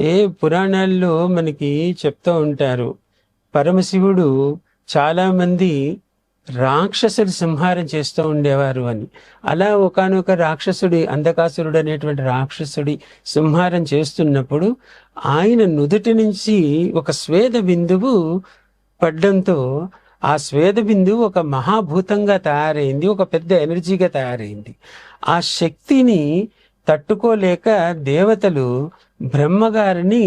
ఏ పురాణాల్లో మనకి చెప్తూ ఉంటారు పరమశివుడు చాలామంది రాక్షసుడు సంహారం చేస్తూ ఉండేవారు అని. అలా ఒకానొక రాక్షసుడి అంధకాసురుడు అనేటువంటి రాక్షసుడి సంహారం చేస్తున్నప్పుడు ఆయన నుదుటి నుంచి ఒక స్వేద బిందువు పడ్డంతో ఆ స్వేద బిందువు ఒక మహాభూతంగా తయారైంది ఒక పెద్ద ఎనర్జీగా తయారైంది. ఆ శక్తిని తట్టుకోలేక దేవతలు బ్రహ్మగారిని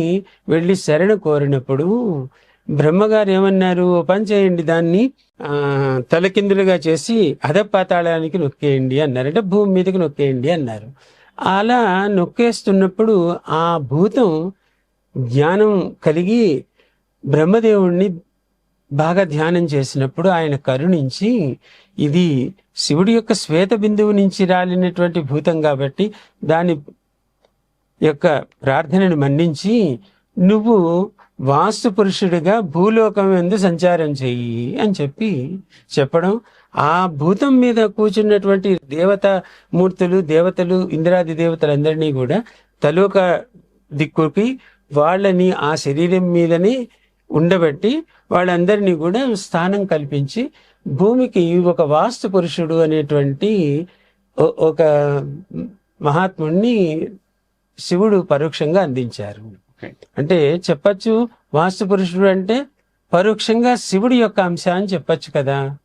వెళ్ళి శరణ కోరినప్పుడు బ్రహ్మగారు ఏమన్నారు పని చేయండి దాన్ని ఆ, తలకిందులుగా చేసి అధపాతాళానికి నొక్కేయండి అన్నారు అంటే భూమి మీదకి నొక్కేయండి అన్నారు. అలా నొక్కేస్తున్నప్పుడు ఆ భూతం జ్ఞానం కలిగి బ్రహ్మదేవుణ్ణి బాగా ధ్యానం చేసినప్పుడు ఆయన కరుణించి ఇది శివుడి యొక్క శ్వేత బిందువు నుంచి రాలినటువంటి భూతం కాబట్టి దాని యొక్క ప్రార్థనను మన్నించి నువ్వు వాస్తు పురుషుడిగా భూలోకం ఎందు సంచారం చెయ్యి అని చెప్పి చెప్పడం ఆ భూతం మీద కూర్చున్నటువంటి దేవత మూర్తులు దేవతలు ఇంద్రాది దేవతలందరినీ కూడా తలోక దిక్కుకి వాళ్ళని ఆ శరీరం మీదనే ఉండబెట్టి వాళ్ళందరినీ కూడా స్థానం కల్పించి భూమికి ఒక వాస్తు పురుషుడు అనేటువంటి ఒక మహాత్ముడిని శివుడు పరోక్షంగా అందించారు. అంటే చెప్పచ్చు వాస్తు పురుషుడు అంటే పరోక్షంగా శివుడి యొక్క అంశ అని చెప్పచ్చు కదా?